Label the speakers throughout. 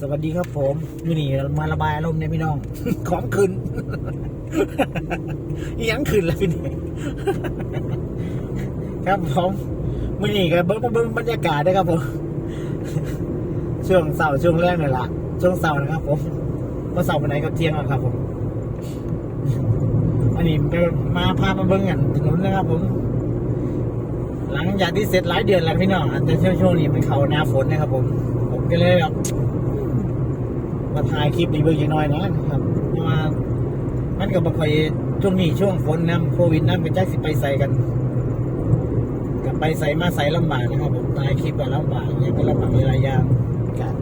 Speaker 1: สวัสดีครับผมมื่อนี้มาระบายอารมณ์เนี่ยพี่น้อง ของขึ้นยังขึ้นแล้วพี่นี่ครับผมมื่อนี้ก็เบิ้งเบิ้งบรรยากาศนะครับผมช่วงเสาร์ช่วงแรกเนี่แหละช่วงเสาร์นะครับ ผมว่าเสาร์วันไหนก็เที่ยงแล้วครับผม อันนี้ก็มาพามาเบิ้งกันถนนนะครับผมหลังจากที่เสร็จหลายเดือนแล้วพี่น้องแต่ช่วงช่วงนี้เป็นเขาหน้าฝนนะครับผม ผมก็เลยแบบ มาถ่ายคลิปนี้เบิ่งย่างน้อยนะครับเพราะว่ามันก็บ่ค่อยช่วงนี้ช่วงฝนน้ำโควิดน้ำก็จักสิไปใส่กันกับไปใส่มาใส่ลำบากนะครับผมถ่ายคลิปก็ลำบากอย่างก็ลำบากหลายอย่าง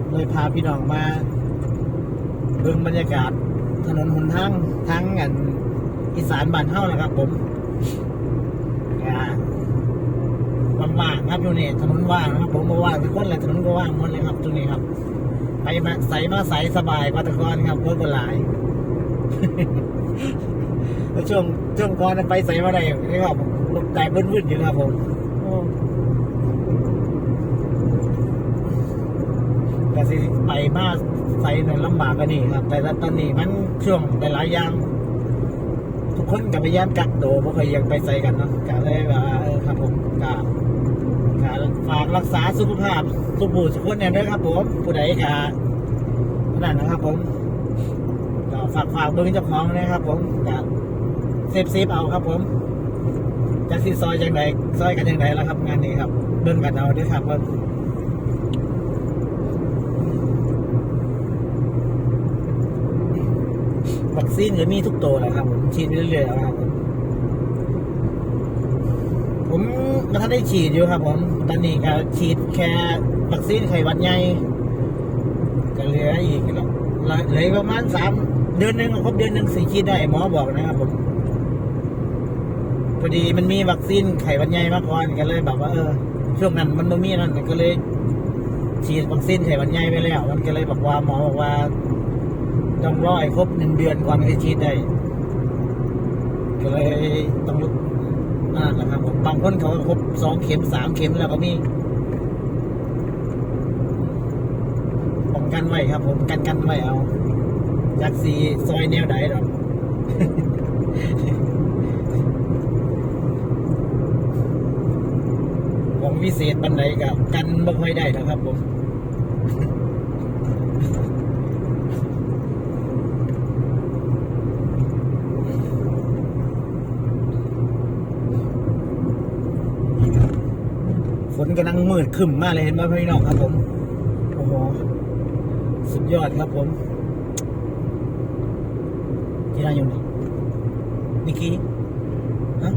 Speaker 1: ก็เลยพาพี่น้องมาเบิ่งบรรยากาศถนนหนทางทั้งอันอีสานบ้านเฮานะครับ ผมก็ว่างๆครับอยู่นี่ถนนว่างนะครับ ผมว่างทุกคนเลยถนนก็ว่างหมดเลยครับตรงนี้ครับ ไปมาใส่มาใส่สบายกว่าแตะกอนครับเพื่อนหลายแล้วช่วงช่วงก่อนไปใส่มาได้นี่ครับรถแตกวุ่นๆอยู่ครับผมโอ้ก็สิไปมาใส่ในลำบากกันนี่ครับ แต่ตอนนี้มันช่วงหลายๆอย่าง ทุกคนกับพยายามกักตัวเพราะเคยยังไปใส่กันเนาะก็เลยว่าเออครับผมก็ก็ฝาก รักษาสุขภาพสุบูสุขคนเนี่ยด้วยครับผมผู้ใดก็นั่นนะครับ ผมก็ฝากฝากเบิ้งเจ้าของนะครับ ผมก็เซฟเซฟเอาครับ ผมจะซีซอยจังไดซอยกันจังไดแล้วครับ งานนี้ครับ เบิ้งกันเอาด้วยครับว่าวัคซีนก็มีทุกตัวแหละครับผมฉีดเรื่อยๆแล้วครับ ผมผมมาทันได้ฉีดอยู่ครับ ผม ตอนนี้ก็ฉีดแค่วัคซีนไข้หวัดใหญ่ก็เหลืออีกแล้วเหลือประมาณสามเดือนหนึ่งครบเดือนหนึ่งสี่ฉีดได้หมอบอกนะครับผมพอดีมันมีวัคซีนไข้หวัดใหญ่มาก่อนก็เลยแบบว่าเออช่วงนั้นมันไม่มีนั่นก็เลย ฉีดวัคซีนไข้หวัดใหญ่ไปแล้ว มันก็เลยบอกว่าหมอบอกว่าต้องรอให้ครบหนึ่งเดือนก่อนจะฉีดได้ก็เลยต้อง นั่นแหละครับผมบางคนเขาครบสองเข็มสามเข็มแล้วก็มีป้องกันไว้ครับ ผมกันกันไว้เอาจากสีซอยแนวใดหรอกของวิเศษปันใดกับกันบ่ค่อยได้นะครับผม ฝนกำลังมืดครึ้มมากเลยเห็นไหมพี่น้องครับผม โอ้โห สุดยอดครับผมที่ไหนอยู่นี่นิกกี้ฮะ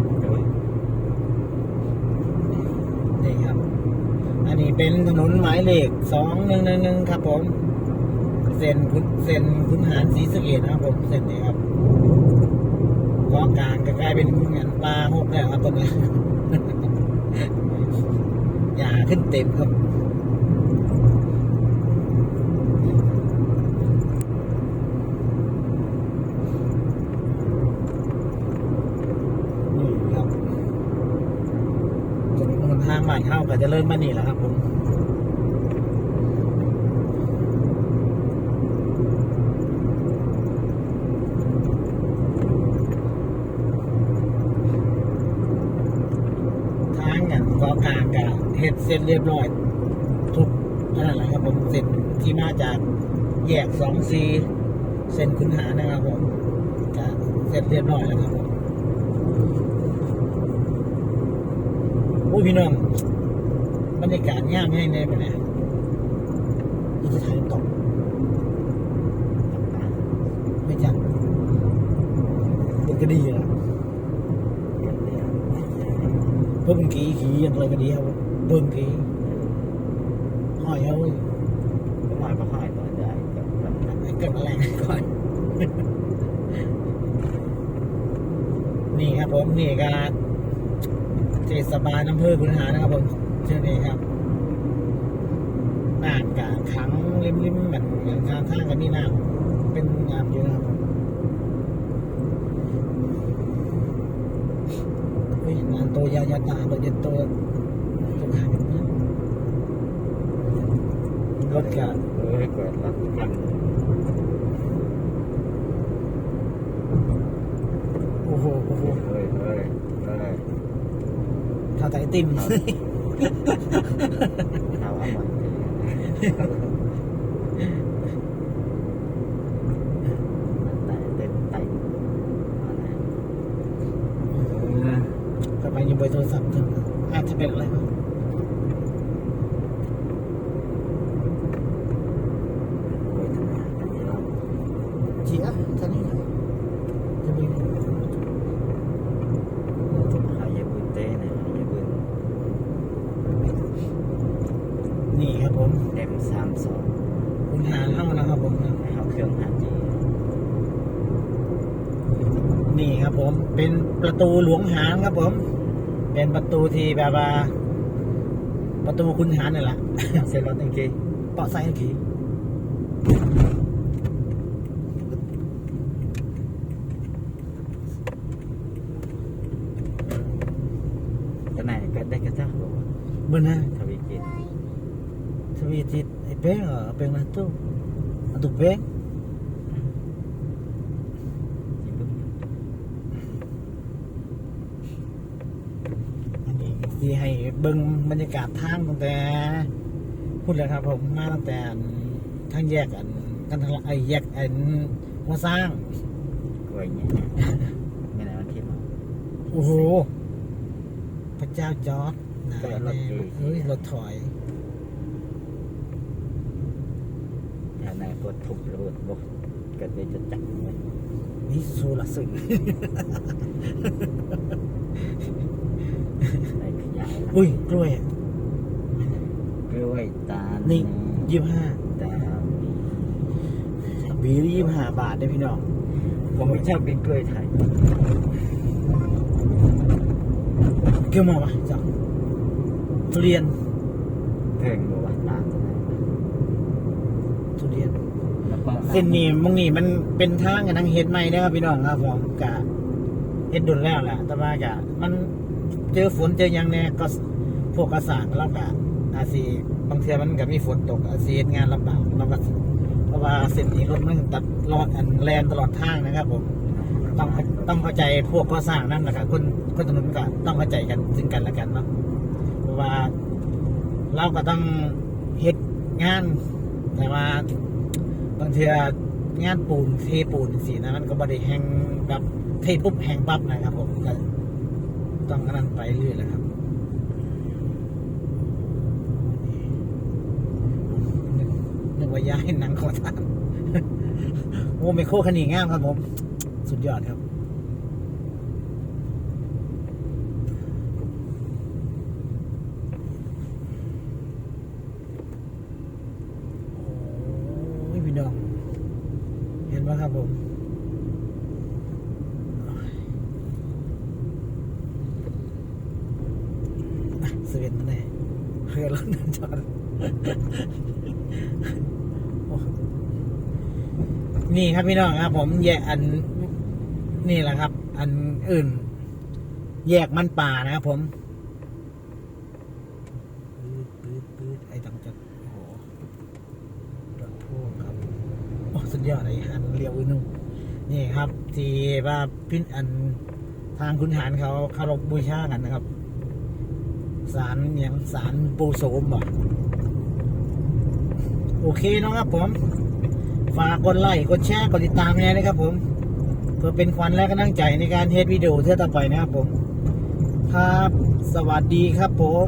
Speaker 1: นี่ครับ อันนี้เป็นถนนหมายเลขสองหนึ่งหนึ่งหนึ่งครับผมเส้นคุณเส้นคุณหารศรีสเกดนะครับผมเส้นนี้ครับกองกลางกลายเป็นงานปลาหกแล้วครับตอนนี้ ขึ้นเต็มครับนี่ครับจนนหนทางใหม่เข้าก็จะเริ่มมานี่แหละครับผม ทางกันกอกลางกับ เสร็จเรียบร้อย ทุกนั่นแหละครับผมเสร็จที่มาจากแยกสองซีเส้นคุณหานะครับผมเสร็จเรียบร้อยแล้วครับผมโอ้ยพี่น้องบรรยากาศง่ามให้ในไปเนี่ยนี่จะถ่ายตกไม่จับมันก็ดีอะเพิ่งกี้ขี่อย่างไรก็ดีครับ เพิ่งกี้ห้อยเอาไว้
Speaker 2: หน่อยมาค่อยก่อนได้กับกับ
Speaker 1: ให้เกิดอะไรก่อน นี่ครับผมนี่ก็เทศบาลอำเภอขุนหานะครับผมเช่นนี้ครับน้ำกะขังริมริมแบบอย่างทางทางกันนี่น้ำเป็นน้ำเยอะครับเฮ้ยนานโตยายาตาโดยเย็นโต รงขางกันนะรถกะ
Speaker 2: รอเกิดรับกัน
Speaker 1: โอ้โหโอ้โห
Speaker 2: เฮ้ยเฮ้ยเฮ้ย
Speaker 1: ถ้าแต่ไอติม
Speaker 2: เอาเอามาแต่เต็มไตอะไร
Speaker 1: ทำไมยังเบอร์โทรศัพท์ถึงอาจจะเป็นอะไรวะ
Speaker 2: โอ้ยทำไมกันนี้เรา
Speaker 1: เจียท่านี้จะมี
Speaker 2: หายาบุญเต้เนี่ยหายาบุญ
Speaker 1: นี่ครับผม
Speaker 2: เอ็มสามสอง
Speaker 1: คุณหาเข้านะครับผมนะ
Speaker 2: ให้เขาเครื่องหันดี
Speaker 1: นี่ครับผม เป็นประตูหลวงหารครับผม เป็นประตูที่แบบว่า ประตูคุณหารนี่แหละ
Speaker 2: เซลล์ตั้งกี่
Speaker 1: เปาะไซน์ขี่
Speaker 2: ก็ไหนก็ได้กระจ้าบอกว่า
Speaker 1: เมื่อนะ
Speaker 2: ทวีกิน
Speaker 1: ทวี จิตไอ้เป้งเหรอเป้งนะตู้อันตุกเป้ง
Speaker 2: ที่บึ้ง
Speaker 1: อันนี้ที่ให้เบิ่งบรรยากาศทางตั้งแต่พูดเลยครับผมมาตั้งแต่ทางแยกอันกันทางไอ้แยกอันหัวสร้าง
Speaker 2: กล้วยเนี่ยไม่ไหนวันที่มา
Speaker 1: โอ้โหพระเจ้าจอร์ดนาย
Speaker 2: แต่รถ
Speaker 1: แน่
Speaker 2: ดี
Speaker 1: เฮ้ยรถถอย
Speaker 2: แถวไหนกดทุบระเบิดบกเกิดไปจะจับเลย
Speaker 1: นี่สูละสึง
Speaker 2: ในขยาย
Speaker 1: อุ้ยกล้วยอะ
Speaker 2: กล้วยตาล
Speaker 1: นี่ยี่ห้า
Speaker 2: ตาล
Speaker 1: บียี่ห้าบาทได้อพี่น้อง
Speaker 2: ผมไม่ชอบกินกล้วยไทย
Speaker 1: เกี่ยวมาปะจ้ะทุเรียน
Speaker 2: เพ่งบอกว่าตาลจะไหน
Speaker 1: ทุเรียนเส้นนี้มองนี่มันเป็นทางกันทางเฮ็ดใหม่นะครับพี่น้องครับผมกะเฮ็ดดุนแล้วแหละแต่ว่ากะ มันเจอฝนเจอยังเนี่ยก็พวกกระสางเรากะอาซีบางเทื่อมันก็มีฝนตกอาซีเฮ็ดงานลำบากเราก็เพราะว่าเส้นนี้รถมันตัดรอดอันแลนตลอดทางนะครับผมต้องต้องเข้าใจพวกก่อสร้างนั่นแหละครับคนคนถนนก็ต้องเข้าใจกันซึ่งกันและกันเนาะเพราะว่าเราก็ต้องเฮ็ดงาน แต่ว่าบางเทืองานปูนเทปูนสีนะมันก็บริแหงแบบเทปุ๊บแหงปั๊บนะครับ ผมก็ต้องกำลันไปเรื่อยแหละครับนึกนึกว่าย้ายหนังขอทานโอ้ไมโครคันนี้งามครับผม สุดยอดครับ โอ้ยพี่น้อง เห็นไหม ครับผมอะสเวนมาแน่เรือรถนั่นจอดนี่ครับพี่น้องครับ ผมแยกอัน นี่แหละครับ อันอื่น แยกมันป่านะครับผมปืดปืดปืดไอ้ตังจะโอ้โหรถพ่วงครับ โอ้สุดยอดเลยอัน เรียวอุ้ยนุ่มนี่ครับที่ว่าพินอันทางคุณหารเขาคารพบูชากันนะครับ สารอย่างสารปูโสมบ่โอเคเนาะครับผม ฝากกดไลค์กดแชร์กดติดตามเนี่นะครับผมเพื่อเป็นขวัญและกำลังใจในการเทสวิดีโอเท่าต่อไปนะครับผม ครับ สวัสดีครับผม